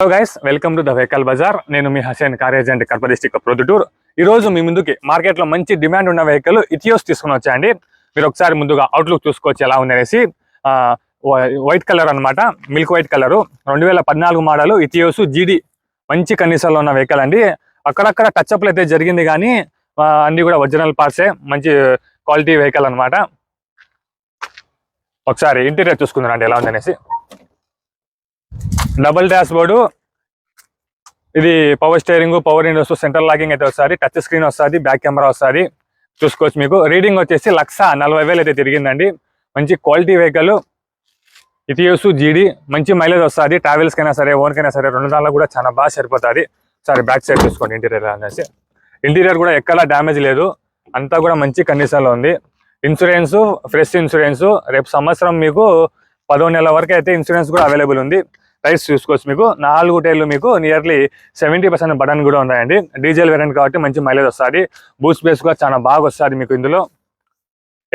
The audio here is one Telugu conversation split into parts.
Hello guys welcome to the vehicle bazaar నేను మీ Hasen car agent Kadapa district Proddatur ఈ రోజు మీ ముందుకి మార్కెట్లో మంచి డిమాండ్ ఉన్న వెహికల్ ఇథియోస్ తీసుకుని వచ్చాయండి. మీరు ఒకసారి ముందుగా అవుట్లుక్ చూసుకోవచ్చు ఎలా ఉందనేసి వైట్ కలర్ అన్నమాట మిల్క్ వైట్ కలర్ రెండు వేల పద్నాలుగు మోడల్ ఇథియోస్ జీడీ మంచి కండిషన్లో ఉన్న వెహికల్ అండి. అక్కడక్కడ టచ్ అప్లు అయితే జరిగింది కానీ అన్నీ అన్ని కూడా ఒరిజినల్ పార్ట్సే మంచి క్వాలిటీ వెహికల్ అన్నమాట. ఒకసారి ఇంటీరియర్ చూసుకుందాం అండి ఎలా ఉంది అనేసి. Double dashboard. ఇది power steering power windows centre locking అయితే వస్తుంది. టచ్ స్క్రీన్ వస్తుంది బ్యాక్ కెమెరా వస్తుంది. చూసుకోవచ్చు మీకు. రీడింగ్ వచ్చేసి లక్ష నలభై వేలు అయితే తిరిగిందండి. మంచి క్వాలిటీ వెహికల్ ఇటిఎస్ జీడీ మంచి మైలేజ్ వస్తుంది. ట్రావెల్స్ కైనా సరే ఓన్కైనా సరే రెండు దానిలో కూడా చాలా బాగా సరిపోతుంది. సరే బ్యాక్ సైడ్ చూసుకోండి ఇంటీరియర్ అనేసి ఇంటీరియర్ కూడా ఎక్కడా డ్యామేజ్ లేదు. అంతా కూడా మంచి కండిషన్లో ఉంది. ఇన్సూరెన్స్ ఫ్రెష్ ఇన్సూరెన్స్ రేపు సంవత్సరం మీకు పదో నెలల వరకు అయితే ఇన్సూరెన్స్ కూడా అవైలబుల్ ఉంది. ప్రైస్ చూసుకోవచ్చు మీకు. నాలుగు టైర్లు మీకు నియర్లీ సెవెంటీ పర్సెంట్ బటన్ కూడా ఉన్నాయండి. డీజిల్ వేరియంట్ కాబట్టి మంచి మైలేజ్ వస్తుంది. బూస్ట్ బేస్ కూడా చాలా బాగా వస్తుంది మీకు ఇందులో.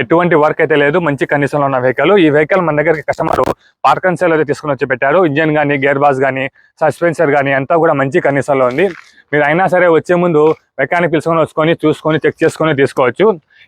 ఎటువంటి వర్క్ అయితే లేదు మంచి కండిషన్లో ఉన్న వెహికల్ ఈ వెహికల్ మన దగ్గరికి కస్టమర్ పార్క్ అండ్ సేల్ అయితే తీసుకుని వచ్చి పెట్టారు. ఇంజన్ కానీ గేర్ బాస్ కానీ సస్పెన్సర్ కానీ అంతా కూడా మంచి కండిషన్లో ఉంది. మీరు అయినా సరే వచ్చే ముందు మెకానిక్ పిలుచుకొని వచ్చుకొని చూసుకొని చెక్ చేసుకొని తీసుకోవచ్చు.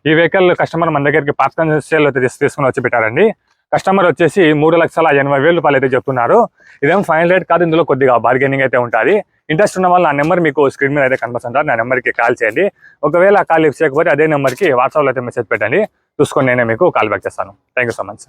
ఈ వెహికల్ కస్టమర్ మన దగ్గరికి పార్క్ అండ్ సేల్ అయితే తీసుకుని వచ్చి పెట్టారండి. కస్టమర్ వచ్చేసి మూడు లక్షల ఎనభై వేల రూపాయలు అయితే చెప్తున్నారు. ఇదేం ఫైనల్ రేట్ కాదు ఇందులో కొద్దిగా బార్గెనింగ్ అయితే ఉంటుంది. ఇంట్రెస్ట్ ఉన్న వాళ్ళు నా నెంబర్ మీకు స్క్రీన్ మీద అయితే కనిపిస్తుంటారు నా నెంబర్కి కాల్ చేయండి. ఒకవేళ కాల్ లిఫ్ట్ చేయకపోతే అదే నెంబర్కి వాట్సాప్లో అయితే మెసేజ్ పెట్టండి. చూసుకొని నేనే మీకు కాల్ బ్యాక్ చేస్తాను. Thank you so much